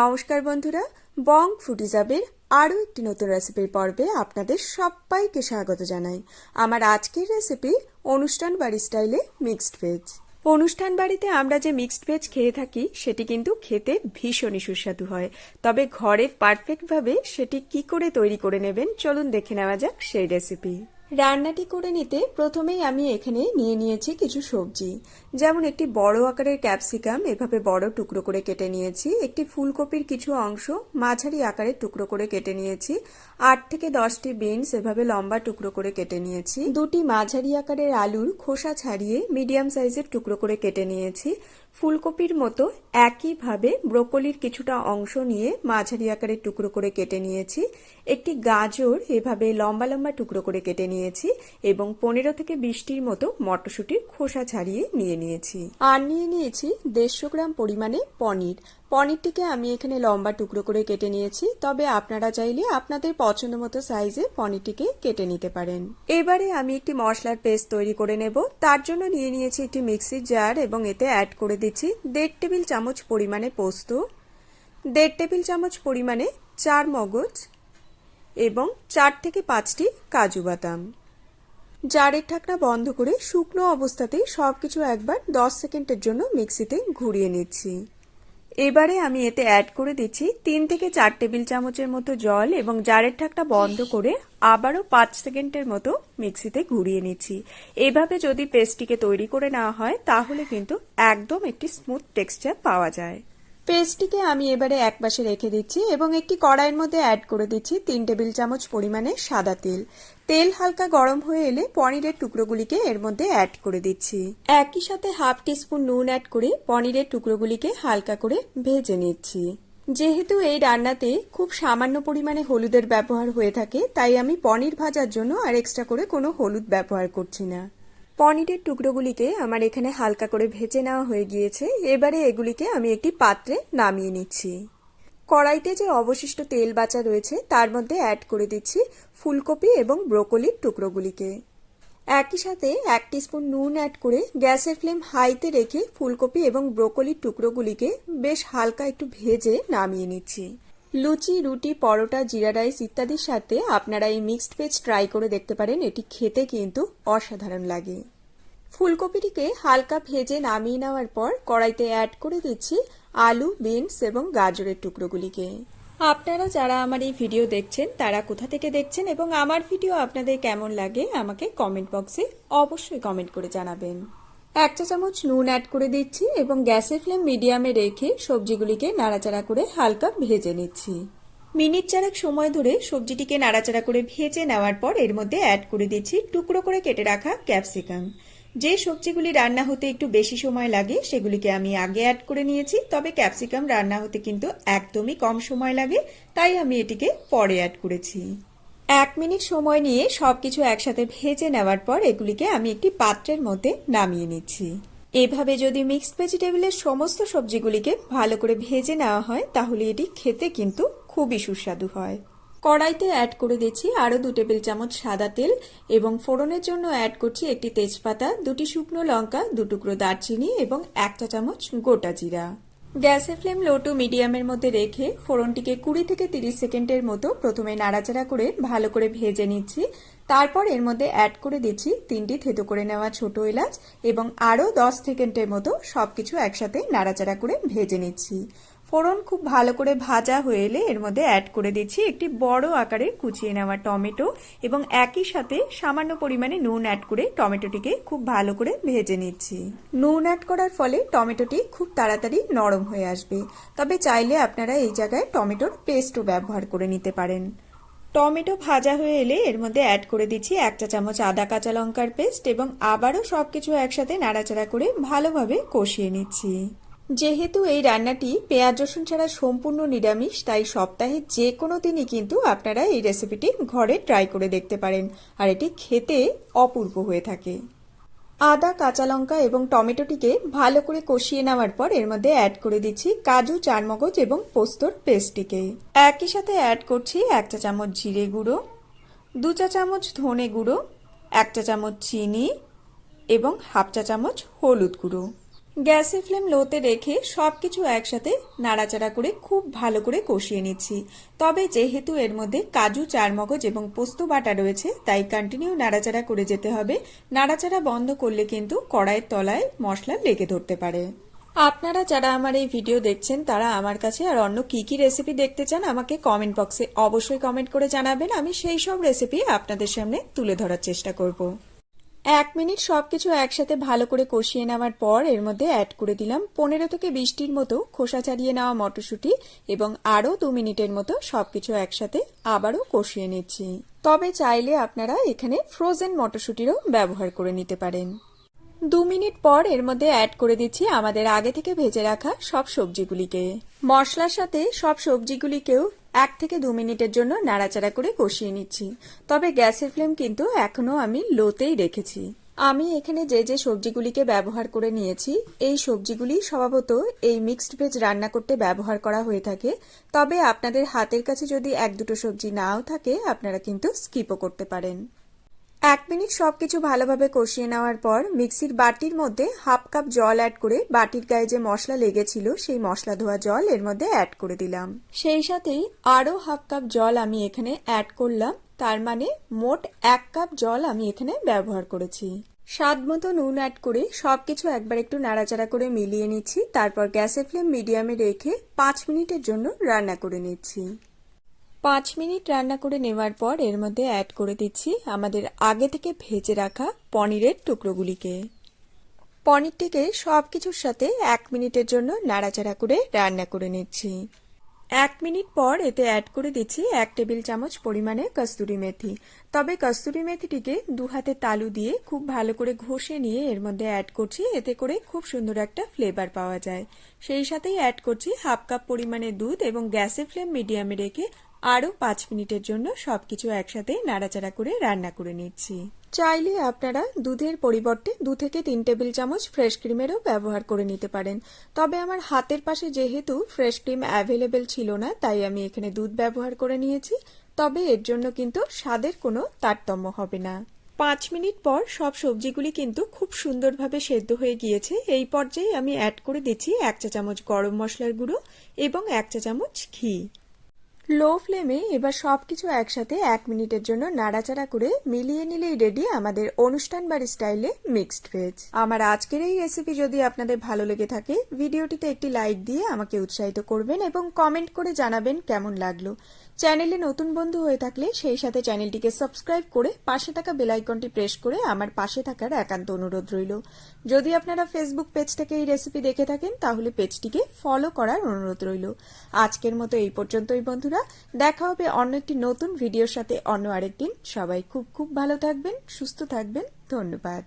নমস্কার বন্ধুরা, বং ফুটিজাবের আরও একটি নতুন রেসিপির পর্বে আপনাদের সবাইকে স্বাগত জানাই। আমার আজকের রেসিপি অনুষ্ঠান বাড়ি স্টাইলে মিক্সড ভেজ অনুষ্ঠান বাড়িতে আমরা যে মিক্সড ভেজ খেয়ে থাকি, সেটি কিন্তু খেতে ভীষণই সুস্বাদু হয়। তবে ঘরে পারফেক্টভাবে সেটি কি করে তৈরি করে নেবেন, চলুন দেখে নেওয়া যাক সেই রেসিপি রান্নাটি করে নিতে প্রথমেই আমি এখানে নিয়ে নিয়েছি কিছু সবজি। যেমন একটি বড় আকারের ক্যাপসিকাম, এভাবে বড় টুকরো করে কেটে নিয়েছি। একটি ফুলকপির কিছু অংশ মাঝারি আকারের টুকরো করে কেটে নিয়েছি। আট থেকে দশটি বিনস, এভাবে লম্বা টুকরো করে কেটে নিয়েছি। দুটি মাঝারি আকারের আলুর খোসা ছাড়িয়ে মিডিয়াম সাইজের টুকরো করে কেটে নিয়েছি। ফুলকপির মতো একইভাবে ব্রোকলির কিছুটা অংশ নিয়ে মাঝারি আকারের টুকরো করে কেটে নিয়েছি। একটি গাজর এভাবে লম্বা লম্বা টুকরো করে কেটে নিয়েছি এবং পনেরো থেকে বিশটির মতো মটরশুঁটির খোসা ছাড়িয়ে নিয়ে নিয়েছি। আর নিয়ে নিয়েছি দেড়শো গ্রাম পরিমাণে পনির। পনিরটিকে আমি এখানে লম্বা টুকরো করে কেটে নিয়েছি, তবে আপনারা চাইলে আপনাদের পছন্দ মতো সাইজে পনিরটিকে কেটে নিতে পারেন। এবারে আমি একটি মশলার পেস্ট তৈরি করে নেব। তার জন্য নিয়ে নিয়েছি একটি মিক্সির জার এবং এতে অ্যাড করে দিচ্ছি দেড় টেবিল চামচ পরিমাণে পোস্ত, দেড় টেবিল চামচ পরিমাণে চার মগজ এবং চার থেকে পাঁচটি কাজু বাদাম। জারের ঢাকনা বন্ধ করে শুকনো অবস্থাতেই সব কিছু একবার দশ সেকেন্ডের জন্য মিক্সিতে ঘুরিয়ে নিচ্ছি। এবারে আমি এতে অ্যাড করে দিচ্ছি তিন থেকে চার টেবিল চামচের মতো জল এবং জারের ঠাকটা বন্ধ করে আবারও পাঁচ সেকেন্ডের মতো মিক্সিতে ঘুরিয়ে নিচ্ছি। এভাবে যদি পেস্টটিকে তৈরি করে নেওয়া হয়, তাহলে কিন্তু একদম একটি স্মুথ টেক্সচার পাওয়া যায়। পেস্টটিকে আমি এবারে এক পাশে রেখে দিচ্ছি এবং একটি কড়াইয়ের মধ্যে অ্যাড করে দিচ্ছি তিন টেবিল চামচ পরিমাণে সাদা তেল। তেল হালকা গরম হয়ে এলে পনিরের টুকরোগুলিকে এর মধ্যে অ্যাড করে দিচ্ছি। একই সাথে হাফ টিস্পুন নুন অ্যাড করে পনিরের টুকরোগুলিকে হালকা করে ভেজে নিচ্ছি। যেহেতু এই রান্নাতে খুব সামান্য পরিমাণে হলুদের ব্যবহার হয়ে থাকে, তাই আমি পনির ভাজার জন্য আর এক্সট্রা করে কোনো হলুদ ব্যবহার করছি না। পনিরের টুকরোগুলিকে আমার এখানে হালকা করে ভেজে নেওয়া হয়ে গিয়েছে। এবারে এগুলিকে আমি একটি পাত্রে নামিয়ে নিচ্ছি। কড়াইতে যে অবশিষ্ট তেল বাচা রয়েছে, তার মধ্যে অ্যাড করে দিচ্ছি ফুলকপি এবং ব্রোকলির টুকরোগুলিকে। একই সাথে এক স্পুন নুন অ্যাড করে গ্যাসের ফ্লেম হাইতে রেখে ফুলকপি এবং ব্রোকলির টুকরোগুলিকে বেশ হালকা একটু ভেজে নামিয়ে নিচ্ছি। লুচি, রুটি, পরোটা, জিরা রাইস ইত্যাদির সাথে আপনারা এই মিক্সড ভেজ ট্রাই করে দেখতে পারেন। এটি খেতে কিন্তু অসাধারণ লাগে। ফুলকপিটিকে হালকা ভেজে নামিয়ে নেওয়ার পর কড়াইতে অ্যাড করে দিচ্ছি আলু, বিনস এবং গাজরের টুকরোগুলিকে। আপনারা যারা আমার এই ভিডিও দেখছেন, তারা কোথা থেকে দেখছেন এবং আমার ভিডিও আপনাদের কেমন লাগে আমাকে কমেন্ট বক্সে অবশ্যই কমেন্ট করে জানাবেন। এক চা চামচ নুন অ্যাড করে দিচ্ছি এবং গ্যাসের ফ্লেম মিডিয়ামে রেখে সবজিগুলিকে নাড়াচাড়া করে হালকা ভেজে নিচ্ছি। মিনিট চারেক সময় ধরে সবজিটিকে নাড়াচাড়া করে ভেজে নেওয়ার পর এর মধ্যে অ্যাড করে দিচ্ছি টুকরো করে কেটে রাখা ক্যাপসিকাম যে সবজিগুলি রান্না হতে একটু বেশি সময় লাগে, সেগুলিকে আমি আগে অ্যাড করে নিয়েছি, তবে ক্যাপসিকাম রান্না হতে কিন্তু একদমই কম সময় লাগে, তাই আমি এটিকে পরে অ্যাড করেছি। এক মিনিট সময় নিয়ে সবকিছু একসাথে ভেজে নেওয়ার পর এগুলিকে আমি একটি পাত্রের মধ্যে নামিয়ে নিচ্ছি। এভাবে যদি মিক্সড ভেজিটেবলের সমস্ত সবজিগুলিকে ভালো করে ভেজে নেওয়া হয়, তাহলে এটি খেতে কিন্তু খুবই সুস্বাদু হয়। কড়াইতে অ্যাড করে দিচ্ছি আরও দু টেবিল চামচ সাদা তেল এবং ফোড়নের জন্য অ্যাড করছি একটি তেজপাতা, দুটি শুকনো লঙ্কা, দু টুকরো দারচিনি এবং একটা চামচ গোটা জিরা। গ্যাসের ফ্লেম লো টু মিডিয়ামের মধ্যে রেখে ফোড়নটিকে কুড়ি থেকে তিরিশ সেকেন্ডের মতো প্রথমে নাড়াচাড়া করে ভালো করে ভেজে নিচ্ছি। তারপর এর মধ্যে অ্যাড করে দিচ্ছি তিনটি থেতো করে নেওয়া ছোট এলাচ এবং আরও দশ সেকেন্ডের মতো সবকিছু একসাথে নাড়াচাড়া করে ভেজে নিচ্ছি। ফোড়ন খুব ভালো করে ভাজা হয়ে এলে এর মধ্যে অ্যাড করে দিচ্ছি একটি বড় আকারে কুচিয়ে নেওয়া টমেটো এবং একই সাথে সামান্য পরিমাণে নুন অ্যাড করে টমেটোটিকে খুব ভালো করে ভেজে নিচ্ছি। নুন অ্যাড করার ফলে টমেটোটি খুব তাড়াতাড়ি নরম হয়ে আসবে। তবে চাইলে আপনারা এই জায়গায় টমেটোর পেস্টও ব্যবহার করে নিতে পারেন। টমেটো ভাজা হয়ে এলে এর মধ্যে অ্যাড করে দিচ্ছি এক চা চামচ আদা কাঁচা লঙ্কার পেস্ট এবং আবারও সবকিছু একসাথে নাড়াচাড়া করে ভালোভাবে কষিয়ে নিচ্ছি। যেহেতু এই রান্নাটি পেঁয়াজ, রসুন ছাড়া সম্পূর্ণ নিরামিষ, তাই সপ্তাহে যে কোনো দিনই কিন্তু আপনারা এই রেসিপিটি ঘরে ট্রাই করে দেখতে পারেন। আর এটি খেতে অপূর্ব হয়ে থাকে। আদা, কাঁচা লঙ্কা এবং টমেটোটিকে ভালো করে কষিয়ে নেওয়ার পর এর মধ্যে অ্যাড করে দিচ্ছি কাজু, চারমগজ এবং পোস্তর পেস্টটিকে একই সাথে অ্যাড করছি এক চা চামচ জিরে গুঁড়ো, দু চা চামচ ধনে গুঁড়ো, এক চা চামচ চিনি এবং হাফ চা চামচ হলুদ গুঁড়ো। গ্যাসের ফ্লেম লোতে রেখে সব কিছু একসাথে নাড়াচাড়া করে খুব ভালো করে কষিয়ে নিচ্ছি। তবে যেহেতু এর মধ্যে কাজু, চারমগজ এবং পোস্ত বাটা রয়েছে, তাই কন্টিনিউ নাড়াচাড়া করে যেতে হবে। নাড়াচাড়া বন্ধ করলে কিন্তু কড়াইয়ের তলায় মশলা লেগে ধরতে পারে। আপনারা যারা আমার এই ভিডিও দেখছেন, তারা আমার কাছে আর অন্য কি কি রেসিপি দেখতে চান, আমাকে কমেন্ট বক্সে অবশ্যই কমেন্ট করে জানাবেন। আমি সেই সব রেসিপি আপনাদের সামনে তুলে ধরার চেষ্টা করব। এক মিনিট সবকিছু একসাথে ভালো করে কষিয়ে নেওয়ার পর এর মধ্যে অ্যাড করে দিলাম পনেরো থেকে বিশটির মতো খোসা ছাড়িয়ে নেওয়া মটরশুঁটি এবং আরও দু মিনিটের মতো সবকিছু একসাথে আবারও কষিয়ে নিচ্ছি। তবে চাইলে আপনারা এখানে ফ্রোজেন মটরশুঁটিরও ব্যবহার করে নিতে পারেন। দু মিনিট পর এর মধ্যে অ্যাড করে দিচ্ছি আমাদের আগে থেকে ভেজে রাখা সব সবজিগুলিকে। মশলার সাথে সব সবজিগুলিকেও এক থেকে দু মিনিটের জন্য নাড়াচাড়া করে কষিয়ে নিচ্ছি। তবে গ্যাসের ফ্লেম কিন্তু এখনও আমি লোতেই রেখেছি। আমি এখানে যে যে সবজিগুলিকে ব্যবহার করে নিয়েছি, এই সবজিগুলি স্বভাবত এই মিক্সড ভেজ রান্না করতে ব্যবহার করা হয়ে থাকে। তবে আপনাদের হাতের কাছে যদি এক দুটো সবজি নাও থাকে, আপনারা কিন্তু স্কিপও করতে পারেন। এক মিনিট সবকিছু ভালোভাবে কষিয়ে নেওয়ার পর মিক্সির বাটির মধ্যে হাফ কাপ জল অ্যাড করে বাটির গায়ে যে মশলা লেগেছিল সেই মশলা ধোয়া জল এর মধ্যে অ্যাড করে দিলাম। সেই সাথেই আরও হাফ কাপ জল আমি এখানে অ্যাড করলাম, তার মানে মোট এক কাপ জল আমি এখানে ব্যবহার করেছি। স্বাদ মতো নুন অ্যাড করে সবকিছু একবার একটু নাড়াচাড়া করে মিলিয়ে নিচ্ছি, তারপর গ্যাসের ফ্লেম মিডিয়ামে রেখে পাঁচ মিনিটের জন্য রান্না করে নিচ্ছি। পাঁচ মিনিট রান্না করে নেওয়ার পর এর মধ্যে অ্যাড করে দিচ্ছি আমাদের আগে থেকে ভেজে রাখা পনিরের টুকরোগুলিকে। পনিরটিকে সব কিছুর সাথে এক মিনিটের জন্য নাড়াচাড়া করে রান্না করে নিচ্ছি। এক মিনিট পর এতে অ্যাড করে দিচ্ছি এক টেবিল চামচ পরিমাণে কস্তুরি মেথি। তবে কস্তুরি মেথিটিকে দু হাতে তালু দিয়ে খুব ভালো করে ঘষে নিয়ে এর মধ্যে অ্যাড করছি, এতে করে খুব সুন্দর একটা ফ্লেভার পাওয়া যায়। সেই সাথেই অ্যাড করছি হাফ কাপ পরিমাণে দুধ এবং গ্যাসের ফ্লেম মিডিয়ামে রেখে আরও পাঁচ মিনিটের জন্য সবকিছু একসাথে নাড়াচাড়া করে রান্না করে নিচ্ছি। চাইলে আপনারা দুধের পরিবর্তে দু থেকে তিন টেবিল চামচ ফ্রেশ ক্রিমেরও ব্যবহার করে নিতে পারেন। তবে আমার হাতের পাশে যেহেতু ফ্রেশ ক্রিম অ্যাভেলেবেল ছিল না, তাই আমি এখানে দুধ ব্যবহার করে নিয়েছি। তবে এর জন্য কিন্তু স্বাদের কোনো তারতম্য হবে না। পাঁচ মিনিট পর সব সবজিগুলি কিন্তু খুব সুন্দরভাবে সেদ্ধ হয়ে গিয়েছে। এই পর্যায়ে আমি অ্যাড করে দিচ্ছি এক চা চামচ গরম মশলার গুঁড়ো এবং এক চা চামচ ঘি। লো ফ্লেমে এবার সবকিছু একসাথে এক মিনিটের জন্য নাড়াচাড়া করে মিলিয়ে নিলেই রেডি আমাদের অনুষ্ঠান বাড়ি স্টাইলে মিক্সড ভেজ। আমার আজকের এই রেসিপি যদি আপনাদের ভালো লেগে থাকে, ভিডিওটিতে একটি লাইক দিয়ে আমাকে উৎসাহিত করবেন এবং কমেন্ট করে জানাবেন কেমন লাগল। চ্যানেলে নতুন বন্ধু হয়ে থাকলে সেই সাথে চ্যানেলটিকে সাবস্ক্রাইব করে পাশে থাকা বেলাইকনটি প্রেস করে আমার পাশে থাকার একান্ত অনুরোধ রইল। যদি আপনারা ফেসবুক পেজ থেকে এই রেসিপি দেখে থাকেন, তাহলে পেজটিকে ফলো করার অনুরোধ রইল। আজকের মতো এই পর্যন্তই বন্ধুরা। দেখা হবে অন্য একটি নতুন ভিডিওর সাথে অন্য আরেকদিন। সবাই খুব খুব ভালো থাকবেন, সুস্থ থাকবেন। ধন্যবাদ।